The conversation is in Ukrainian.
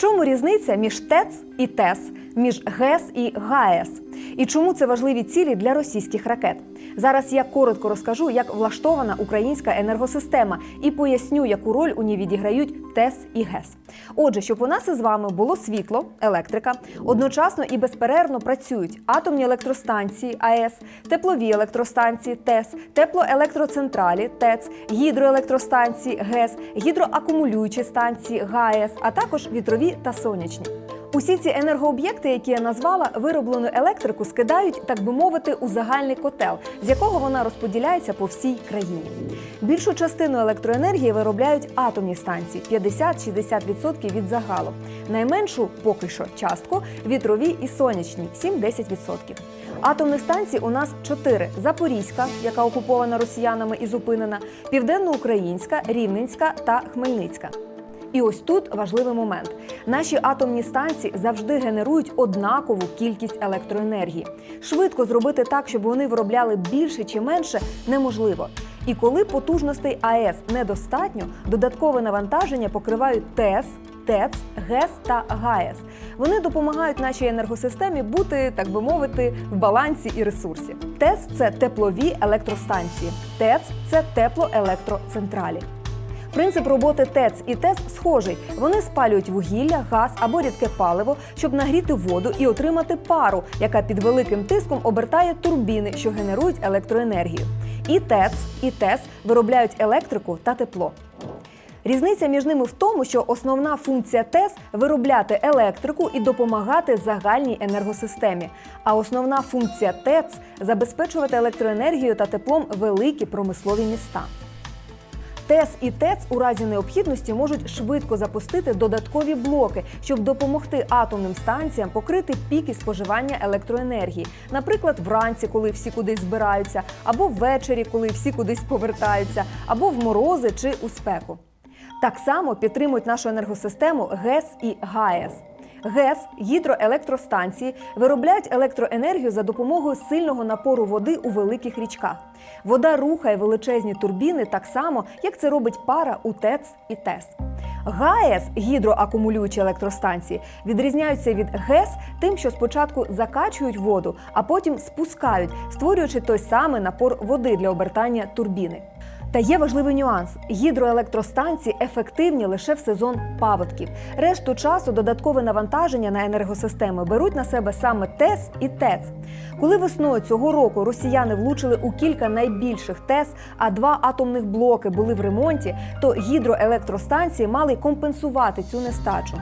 чому різниця між ТЕЦ і ТЕС, між ГЕС і ГАЕС? І чому це важливі цілі для російських ракет? Зараз я коротко розкажу, як влаштована українська енергосистема, і поясню, яку роль у ній відіграють ТЕС і ГЕС. Отже, щоб у нас із вами було світло, електрика, одночасно і безперервно працюють атомні електростанції АЕС, теплові електростанції ТЕС, теплоелектроцентралі ТЕЦ, гідроелектростанції ГЕС, гідроакумулюючі станції ГАЕС, а також вітрові та сонячні. Усі ці енергооб'єкти, які я назвала, вироблену електрику скидають, так би мовити, у загальний котел, з якого вона розподіляється по всій країні. Більшу частину електроенергії виробляють атомні станції 50-60% від загалу. Найменшу поки що частку вітрові і сонячні 7-10%. Атомних станцій у нас чотири: Запорізька, яка окупована росіянами і зупинена, Південноукраїнська, Рівненська та Хмельницька. І ось тут важливий момент: наші атомні станції завжди генерують однакову кількість електроенергії. Швидко зробити так, щоб вони виробляли більше чи менше, неможливо. І коли потужностей АЕС недостатньо, додаткове навантаження покривають ТЕС, ТЕЦ, ГЕС та ГАЕС. Вони допомагають нашій енергосистемі бути, так би мовити, в балансі і ресурсі. ТЕС це теплові електростанції, ТЕЦ це теплоелектроцентралі. Принцип роботи ТЕЦ і ТЕС схожий. Вони спалюють вугілля, газ або рідке паливо, щоб нагріти воду і отримати пару, яка під великим тиском обертає турбіни, що генерують електроенергію. І ТЕЦ, і ТЕС виробляють електрику та тепло. Різниця між ними в тому, що основна функція ТЕС виробляти електрику і допомагати загальній енергосистемі. А основна функція ТЕЦ забезпечувати електроенергією та теплом великі промислові міста. ТЕС і ТЕЦ у разі необхідності можуть швидко запустити додаткові блоки, щоб допомогти атомним станціям покрити піки споживання електроенергії, наприклад, вранці, коли всі кудись збираються, або ввечері, коли всі кудись повертаються, або в морози чи у спеку. Так само підтримують нашу енергосистему ГЕС і ГАЕС. ГЕС гідроелектростанції виробляють електроенергію за допомогою сильного напору води у великих річках. Вода рухає величезні турбіни так само, як це робить пара у ТЕЦ і ТЕС. ГАЕС гідроакумулюючі електростанції відрізняються від ГЕС тим, що спочатку закачують воду, а потім спускають, створюючи той самий напор води для обертання турбіни. Та є важливий нюанс: гідроелектростанції ефективні лише в сезон паводків. Решту часу додаткове навантаження на енергосистеми беруть на себе саме ТЕС і ТЕЦ. Коли весною цього року росіяни влучили у кілька найбільших ТЕС, а два атомних блоки були в ремонті, то гідроелектростанції мали компенсувати цю нестачу.